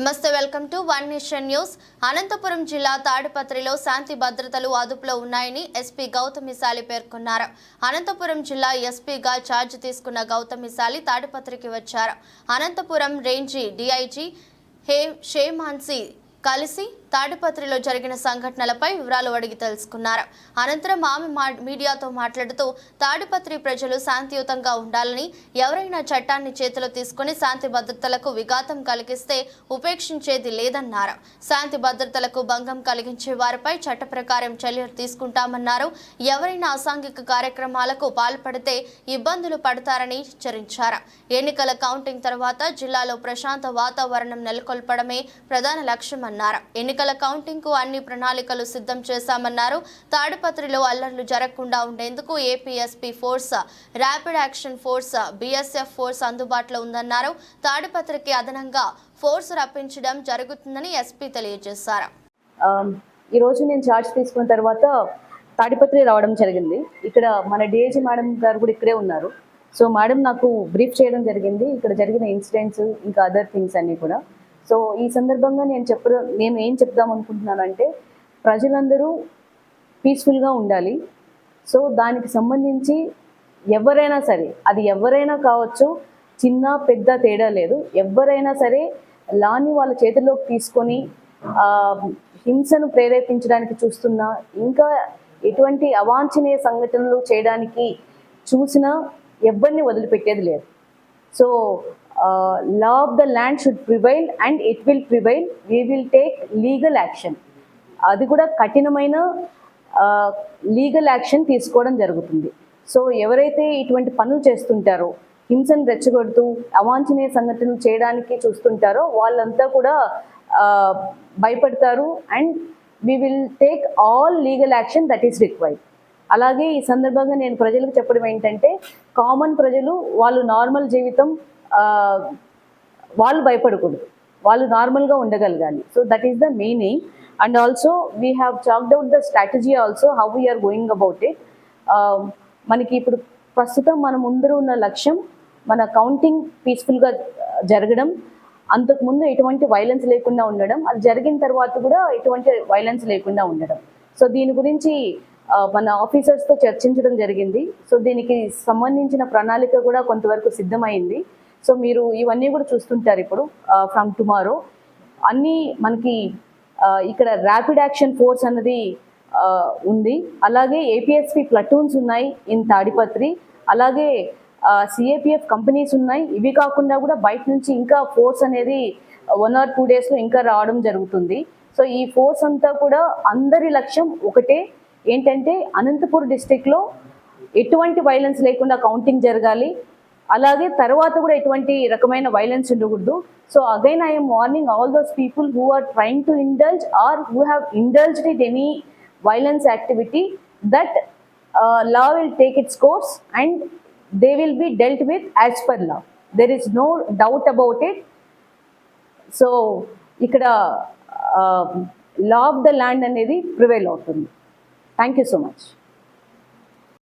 నమస్తే welcome to one nation news. Anantapur జిల్లా తాడిపత్రిలో శాంతి భద్రతలు అదుపులో ఉన్నాయని ఎస్పీ గౌతమిశాలి పేర్కొన్నారు. అనంతపురం జిల్లా ఎస్పీగా ఛార్జ్ తీసుకున్న గౌతమిశాలి తాడిపత్రికి వచ్చారు. అనంతపురం రేంజీ డిఐజీ హే షేమాన్సి కలిసి తాడిపత్రిలో జరిగిన సంఘటనలపై వివరాలు అడిగి తెలుసుకున్నారు. అనంతరం ఆమె మా- మీడియాతో మాట్లాడుతూ తాడిపత్రి ప్రజలు శాంతియుతంగా ఉండాలని ఎవరైనా చట్టాన్ని చేతిలో తీసుకుని శాంతి భద్రతలకు విఘాతం కలిగిస్తే ఉపేక్షించేది లేదన్నారు. శాంతి భద్రతలకు భంగం కలిగించే వారిపై చట్ట ప్రకారం చర్యలు తీసుకుంటామన్నారు. ఎవరైనా అసాంఘిక కార్యక్రమాలకు పాల్పడితే ఇబ్బందులు పడతారని హెచ్చరించారు. ఎన్నికల కౌంటింగ్ తర్వాత జిల్లాలో ప్రశాంత వాతావరణం నెలకొల్పడమే ప్రధాన లక్ష్యమన్నారు. ఎన్నికల కౌంటింగ్కు అన్ని ప్రణాళికలు సిద్ధం చేశామన్నారు. తాడిపత్రిలో అల్లర్లు జరగకుండా ఉండేందుకు APSP force rapid action force BSF force అందుబాటులో ఉందన్నారు. తాడిపత్రికి అదనంగా ఫోర్స్ రప్పించడం జరుగుతుందని ఎస్పీ తెలియజేశారు. ఈరోజు నేను ఛార్జ్ తీసుకున్న తర్వాత తాడిపత్రి రావడం జరిగింది. ఇక్కడ మన డిఏజీ మేడం గారు కూడా ఇక్కడే ఉన్నారు. సో మేడం నాకు బ్రీఫ్ చేయడం జరిగింది. ఇక్కడ జరిగిన ఇన్సిడెంట్స్ ఇంకా అదర్ థింగ్స్ అన్నీ కూడా. సో ఈ సందర్భంగా నేను చెప్ప నేను ఏం చెప్దాం అనుకుంటున్నానంటే ప్రజలందరూ పీస్ఫుల్గా ఉండాలి. సో దానికి సంబంధించి ఎవరైనా సరే అది ఎవరైనా కావచ్చు చిన్న పెద్ద తేడా లేదు. ఎవరైనా సరే లాని వాళ్ళ చేతిలోకి తీసుకొని హింసను ప్రేరేపించడానికి చూస్తున్నా ఇంకా ఎటువంటి అవాంఛనీయ సంఘటనలు చేయడానికి చూసినా ఎవరిని వదిలిపెట్టేది లేదు. So law of the land should prevail and it will prevail we will take legal action అది కూడా కఠినమైన లీగల్ యాక్షన్ తీసుకోవడం జరుగుతుంది. సో ఎవరైతే ఇటువంటి పనులు చేస్తుంటారో హింసను రెచ్చగొడుతూ అవాంఛనీయ సంఘటనలు చేయడానికి చూస్తుంటారో వాళ్ళంతా కూడా భయపడతారు and we will take all legal action that is required అలాగే ఈ సందర్భంగా నేను ప్రజలకు చెప్పడం ఏంటంటే కామన్ ప్రజలు వాళ్ళు నార్మల్ జీవితం వాళ్ళు భయపడకూడదు. వాళ్ళు నార్మల్గా ఉండగలగాలి. So that is the meaning and also we have chalked out the strategy also how we are going about it మనకి ఇప్పుడు ప్రస్తుతం మన ముందర ఉన్న లక్ష్యం మన కౌంటింగ్ పీస్ఫుల్గా జరగడం అంతకుముందు ఎటువంటి వైలెన్స్ లేకుండా ఉండడం అది జరిగిన తర్వాత కూడా ఎటువంటి వైలెన్స్ లేకుండా ఉండడం. సో దీని గురించి మన ఆఫీసర్స్తో చర్చించడం జరిగింది. సో దీనికి సంబంధించిన ప్రణాళిక కూడా కొంతవరకు సిద్ధమైంది. సో మీరు ఇవన్నీ కూడా చూస్తుంటారు ఇప్పుడు ఫ్రమ్ టుమారో అన్నీ మనకి ఇక్కడ ర్యాపిడ్ యాక్షన్ ఫోర్స్ అన్నది ఉంది. అలాగే ఏపీఎస్పి ప్లటూన్స్ ఉన్నాయి ఇన్ తాడిపత్రి అలాగే సిఏపిఎఫ్ కంపెనీస్ ఉన్నాయి. ఇవి కాకుండా కూడా బయట నుంచి ఇంకా ఫోర్స్ అనేది వన్ ఆర్ టూ డేస్లో ఇంకా రావడం జరుగుతుంది. సో ఈ ఫోర్స్ అంతా కూడా అందరి లక్ష్యం ఒకటే. ఏంటంటే అనంతపూర్ డిస్టిక్లో ఎటువంటి వైలెన్స్ లేకుండా కౌంటింగ్ జరగాలి. అలాగే తర్వాత కూడా ఎటువంటి రకమైన వైలెన్స్ ఉండకూడదు. So again I'm warning all those people who are trying to indulge or who have indulged it any violence activity that law will take its course and they will be dealt with as per law there is no doubt about it so ఇక్కడ law of the land అనేది prevail అవుతుంది. Thank you so much